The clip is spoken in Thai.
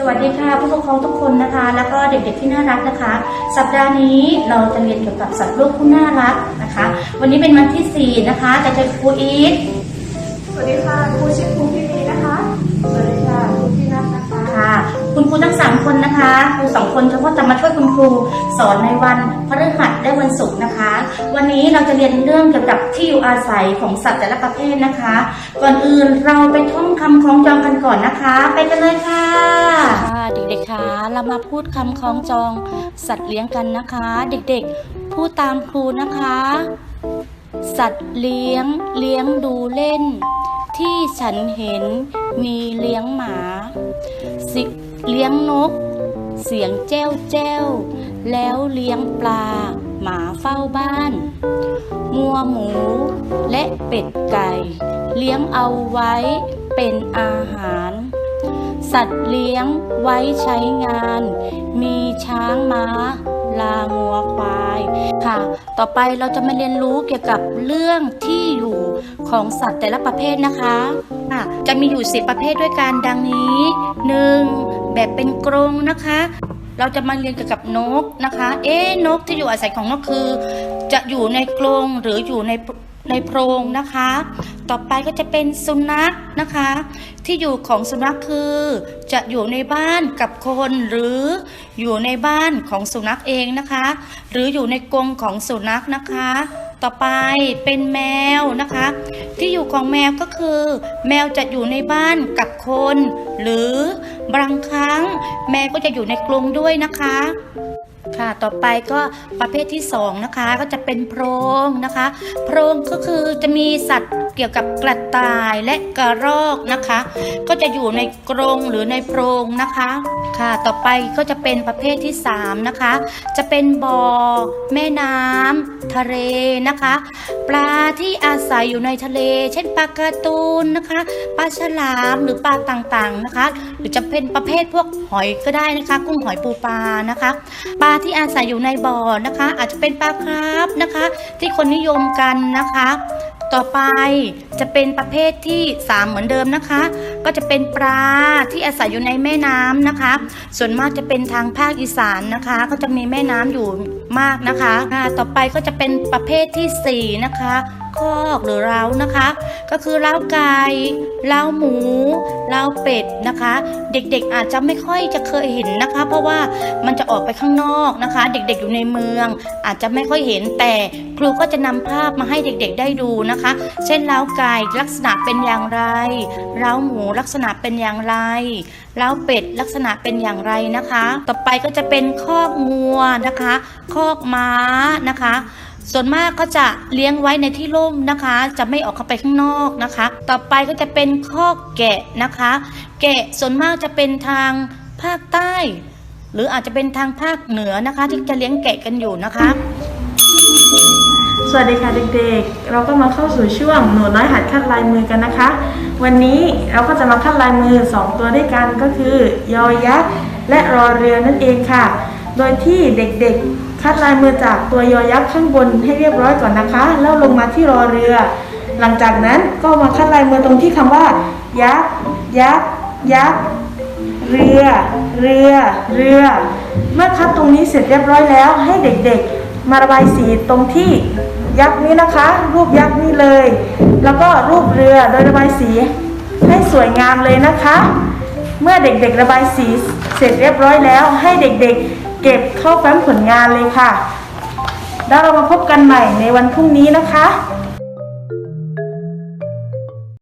สวัสดีค่ะผู้ปกครองทุกคนนะคะ แล้วก็เด็กๆที่น่ารักนะคะ สัปดาห์นี้เราจะเรียนเกี่ยวกับสัตว์โลกผู้น่ารักนะคะ วันนี้เป็นวันที่ 4 นะคะจะเจอครูอีทสวัสดีค่ะ ครูทั้งสามคนนะคะครูสองคนเขาก็จะมาช่วยคุณครูสอนในวันพฤหัสและวันศุกร์นะคะ วันนี้เราจะเรียนเรื่องเกี่ยวกับที่อยู่อาศัยของสัตว์แต่ละประเภทนะคะ ก่อนอื่นเราไปท่องคำคล้องจองกันก่อนนะคะ ไปกันเลยค่ะค่ะเด็กๆคะเรามาพูดคำคล้องจองสัตว์เลี้ยงกันนะคะ เด็กๆ พูดตามครูนะคะ สัตว์เลี้ยงเลี้ยงดูเล่น ที่ฉันเห็นมีเลี้ยงหมาเลี้ยงนก เสียงแจ้วแจ้วแล้วเลี้ยงปลา หมาเฝ้าบ้านงัวหมูและเป็ดไก่ เลี้ยงเอาไว้เป็นอาหาร สัตว์เลี้ยงไว้ใช้งาน มีช้างม้า ลางัวควายค่ะ ต่อไปเราจะมาเรียนรู้เกี่ยวกับเรื่องที่อยู่ของสัตว์แต่ละประเภทนะคะค่ะจะมีอยู่สิประเภทด้วยกันดังนี้ 1. แบบเป็นกรงนะคะ เราจะมาเรียนเกี่ยวกับนกนะคะ เอ๊นกที่อยู่อาศัยของนกคือ จะอยู่ในกรงหรืออยู่ใน ในโพรงนะคะ ต่อไปก็จะเป็นสุนัขนะคะ ที่อยู่ของสุนัขคือ จะอยู่ในบ้านกับคนหรืออยู่ในบ้านของสุนัขเองนะคะ หรืออยู่ในกรงของสุนัขนะคะต่อไปเป็นแมวนะคะ ที่อยู่ของแมวก็คือ แมวจะอยู่ในบ้านกับคน หรือ บางครั้งแมวก็จะอยู่ในกรงด้วยนะคะ ค่ะต่อไปก็ประเภทที่2นะคะก็จะเป็นโพรงนะคะ โพรงก็คือจะมีสัตว์เกี่ยวกับกระต่ายและกระรอกนะคะ ก็จะอยู่ในกรงหรือในโพรงนะคะ ค่ะต่อไปก็จะเป็นประเภทที่3นะคะ จะเป็นบ่อแม่น้ำทะเลนะคะ ปลาที่อาศัยอยู่ในทะเล เช่นปลาการ์ตูนนะคะปลาฉลามหรือปลาต่างๆนะคะ หรือจะเป็นประเภทพวกหอยก็ได้นะคะ กุ้งหอยปูปลานะคะ ปลาที่อาศัยอยู่ในบ่อนะคะ อาจจะเป็นปลาคราฟนะคะ ที่คนนิยมกันนะคะ ต่อไปจะเป็นประเภทที่ 3 เหมือนเดิมนะคะ ก็จะเป็นปลาที่อาศัยอยู่ในแม่น้ำนะคะ ส่วนมากจะเป็นทางภาคอีสานนะคะ ก็จะมีแม่น้ำอยู่มากนะคะ ต่อไปก็จะเป็นประเภททีสี่4 นะคะ คอกหรือเล้านะคะ ก็คือเล้าไก่เล้าหมูเล้าเป็ดนะคะ เด็กๆอาจจะไม่ค่อยจะเคยเห็นนะคะ เพราะว่ามันจะออกไปข้างนอกนะคะ เด็กๆอยู่ในเมือง อาจจะไม่ค่อยเห็นแต่ครูก็จะนำภาพมาให้เด็กๆได้ดูนะคะ เช่นเล้าไก่ลักษณะเป็นอย่างไรเล้าหมูลักษณะเป็นอย่างไรเล้าเป็ดลักษณะเป็นอย่างไรนะคะ ต่อไปก็จะเป็นคอกงัวนะคะ คอกม้านะคะ ส่วนมากก็จะเลี้ยงไว้ในที่ร่มนะคะ จะไม่ออกเข้าไปข้างนอกนะคะ ต่อไปก็จะเป็นคอแกะนะคะ แกะส่วนมากจะเป็นทางภาคใต้ หรืออาจจะเป็นทางภาคเหนือนะคะ ที่จะเลี้ยงแกะกันอยู่นะคะ สวัสดีค่ะเด็กๆ เราก็มาเข้าสู่ช่วงหนูน้อยหัดคัดลายมือกันนะคะ วันนี้เราก็จะมาคัดลายมือ 2 ตัวด้วยกันก็คือยอยักษ์และรอเรือนั่นเองค่ะ โดยที่เด็กๆ คัดลายมือจากตัวยอยักษ์ข้างบนให้เรียบร้อยก่อนนะคะ แล้วลงมาที่รอเรือ หลังจากนั้นก็มาคัดลายมือตรงที่คำว่า ยักษ์ยักษ์ยักษ์เรือ เรือ เรือ เมื่อคัดตรงนี้เสร็จเรียบร้อยแล้ว ให้เด็กๆ มาระบายสีตรงที่ยักษ์นี้นะคะ รูปยักษ์นี้เลย แล้วก็รูปเรือโดยระบายสีให้สวยงามเลยนะคะ เมื่อเด็กๆระบายสีเสร็จเรียบร้อยแล้ว ให้เด็กๆ เก็บเข้าแฟ้มผลงานเลยค่ะ แล้วเรามาพบกันใหม่ในวันพรุ่งนี้นะคะ